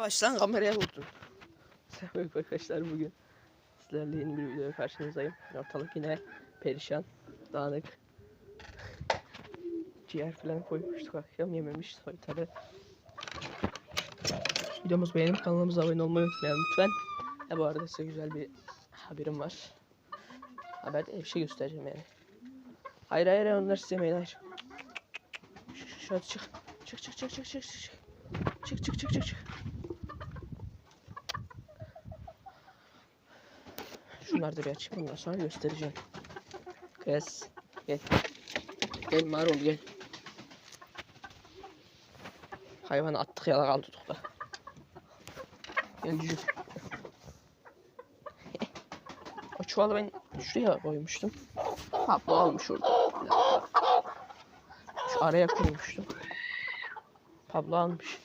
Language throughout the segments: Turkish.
Yavaş lan kameraya vurdun. Selam arkadaşlar bugün sizlerle yeni bir videoya karşınızdayım. Ortalık yine perişan, dağınık. Ciğer falan koymuştuk akşam yememiş soytarı. Videomuzu beğenip kanalımıza abone olmayı unutmayalım lütfen. Ha, bu arada size güzel bir haberim var. Haber değil, bir şey göstereceğim yani. Hayır hayır onlar size yemeyin hayır. Şu, şu, şu, hadi çık. Çık çık çık çık çık çık. Çık çık çık çık çık. Şunları da açayım ondan sonra göstereceğim. Kız gel. Gel marul gel. Hayvanı attık yala kaldı da. Gel cücük. o çuvalı ben şuraya koymuştum. Bu almış orada. Şu araya koymuştum. Pablo almış.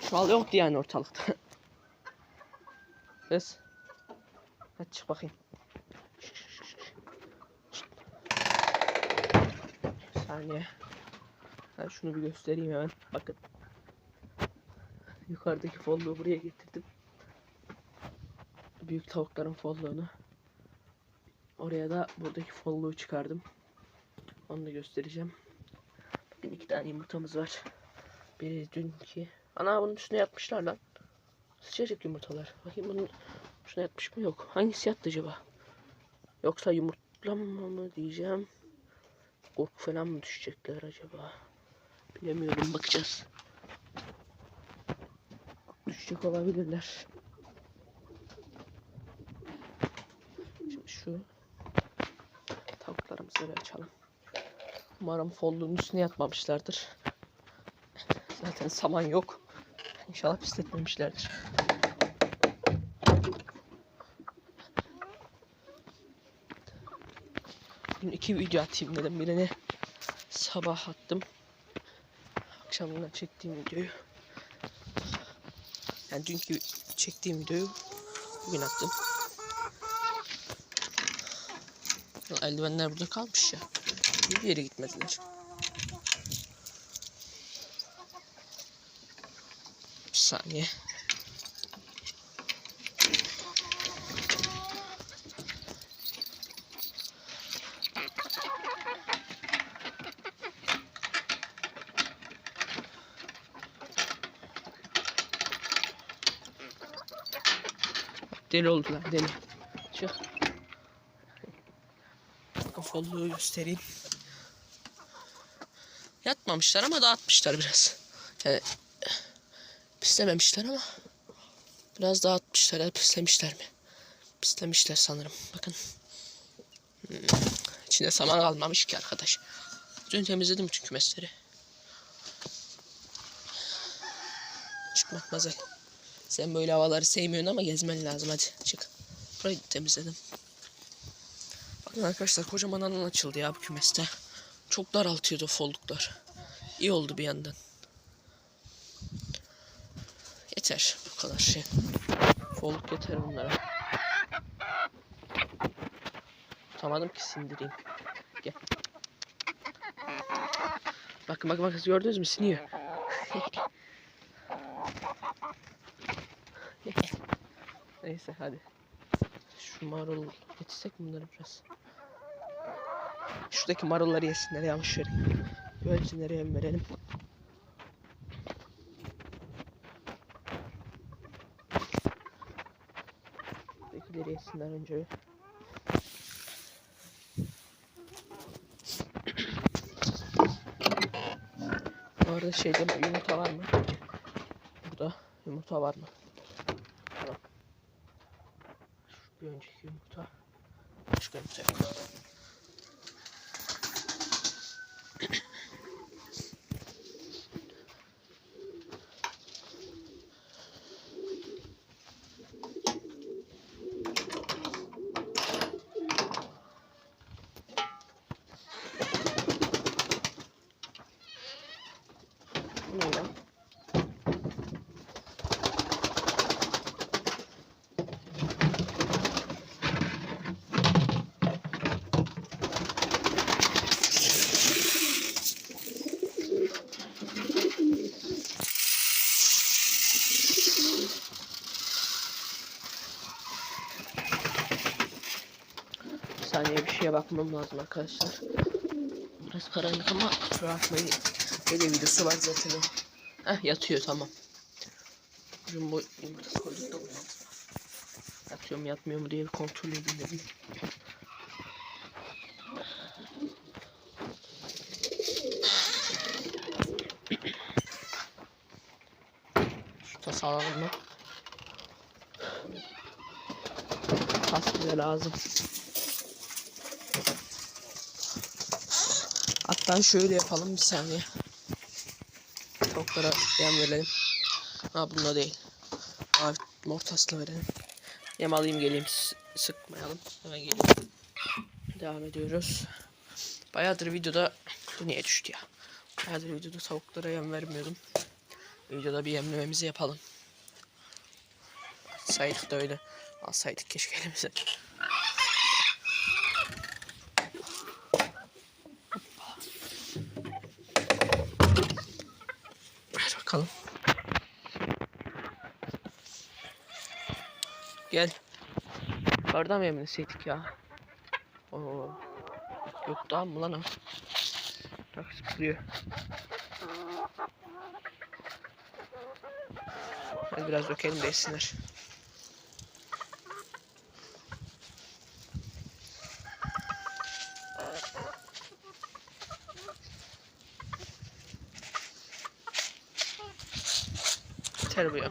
Çuval yoktu yani ortalıkta. Kız. Hadi çık bakayım. Bir saniye. Ben şunu bir göstereyim hemen. Bakın. Yukarıdaki folluğu buraya getirdim. Büyük tavukların folluğunu. Oraya da buradaki folluğu çıkardım. Onu da göstereceğim. Bakın iki tane yumurtamız var. Biri dünkü. Ana bunun üstüne yapmışlar lan. Sıcacık yumurtalar. Bakayım bunun üstüne yatmış mı yok. Hangisi yattı acaba? Yoksa yumurtlama mı diyeceğim. Korku falan mı düşecekler acaba? Bilemiyorum bakacağız. Düşecek olabilirler. Şimdi şu tavuklarımızı bir açalım. Umarım folluğun üstüne yatmamışlardır. Zaten saman yok. İnşallah pisletmemişlerdir. Bugün iki video atayım dedim. Birini sabah attım. Akşamından çektiğim videoyu. Yani dünkü çektiğim videoyu bugün attım. Eldivenler burada kalmış ya. Bir yere gitmediler. Saniye. Deli oldular deli. Çık. Kafalığı göstereyim. Yatmamışlar ama dağıtmışlar biraz. Yani pislememişler ama biraz dağıtmışlar. Ya, pislemişler mi? Pislemişler sanırım. Bakın. Hmm. İçinde saman kalmamış ki arkadaş. Dün temizledim çünkü kümesleri. Çıkmak mazel. Sen böyle havaları sevmiyorsun ama gezmen lazım hadi çık. Burayı temizledim. Bakın arkadaşlar kocaman alan açıldı ya bu kümeste. Çok daraltıyordu folduklar. İyi oldu bir yandan. Yeter bu kadar şey. Folduk yeter bunlara. Tutamadım ki sindireyim. Gel. Bakın bakın bakın gördünüz mü siniyor. Neyse hadi. Şu marul yetişsek bunları biraz? Şuradaki marulları yesinler yanlış verin. Böylece yem verelim. Yesinler önce. Bu arada şeyde yumurta var mı? Burada yumurta var mı? Bir önceki yumurta. Başka yumurta yok. Bu ne lan? Şeye bakmam lazım arkadaşlar. Biraz karanlık ama kusura bakmayın. Böyle videosu var zaten o. Heh yatıyor tamam. Jumbo yumurtası koyduk da. Yatıyor mu yatmıyor mu diye bir kontrol edin dedim. Şu tası alalım mı? Tas bize lazım. Hatta şöyle yapalım bir saniye. Tavuklara yem verelim. Ha bunda değil. Mavi mortasla verelim. Yem alayım geleyim s- sıkmayalım. Hemen geleyim. Devam ediyoruz. Bayağıdır videoda bu niye düştü ya? Bayağıdır videoda tavuklara yem vermiyordum. Videoda bir yemlememizi yapalım. Saydık da öyle. Alsaydık keşke elimize. Gel. Yukarıdan mı yemleseydik ya? Oo. Yok daha mı lan o? Bak zıplıyor. Hadi biraz dökelim de yesinler. Yeter bu ya.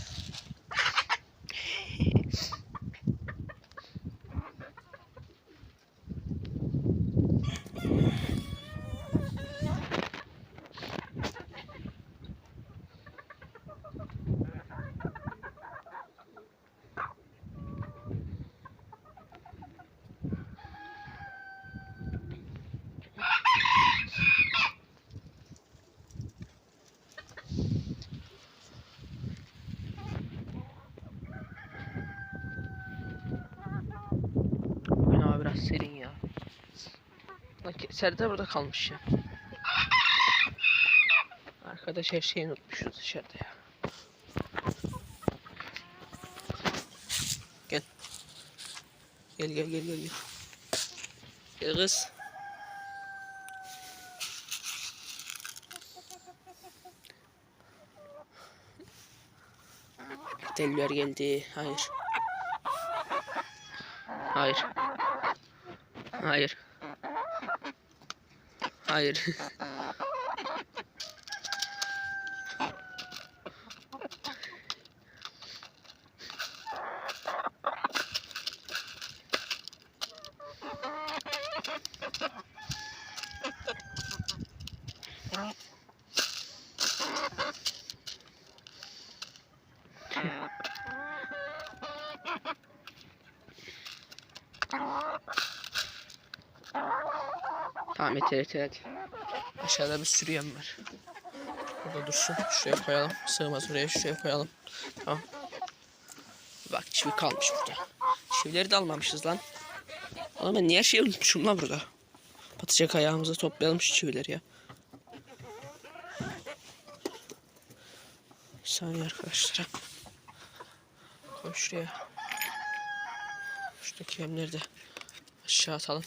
serin ya. Ke- Serdar burada kalmış ya. Arkadaş her şeyi unutmuşuz dışarıda ya. Gel. Gel gel gel gel. Gel, gel kız. Deliler geldi. Hayır. Hayır. Hayır. Hayır. Tamam yeter yeter hadi. Aşağıda bir sürü yem var. Burada dursun. Şuraya koyalım. Sığmaz oraya şuraya koyalım. Tamam. Bak çivi kalmış burada. Çivileri de almamışız lan. Oğlum ben niye her şeyi unutmuşum lan burada. Batacak ayağımıza toplayalım şu çivileri ya. Bir saniye arkadaşlar. Koy şuraya. Şuradaki yemleri de aşağı atalım.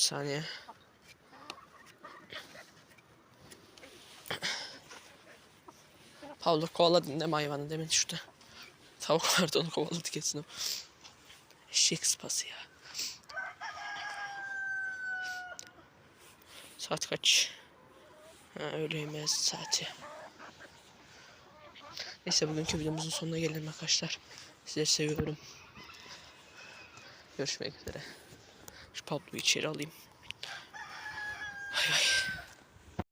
Bir saniye. Pablo kovaladın mi hayvanı demin şurada. Tavuk vardı onu kovaladı kesin o. Eşek sıpası ya. Saat kaç? Ha öğleyemez saati. Neyse bugünkü videomuzun sonuna gelelim arkadaşlar. Sizleri seviyorum. Görüşmek üzere. Şu Pablo'yu içeri alayım.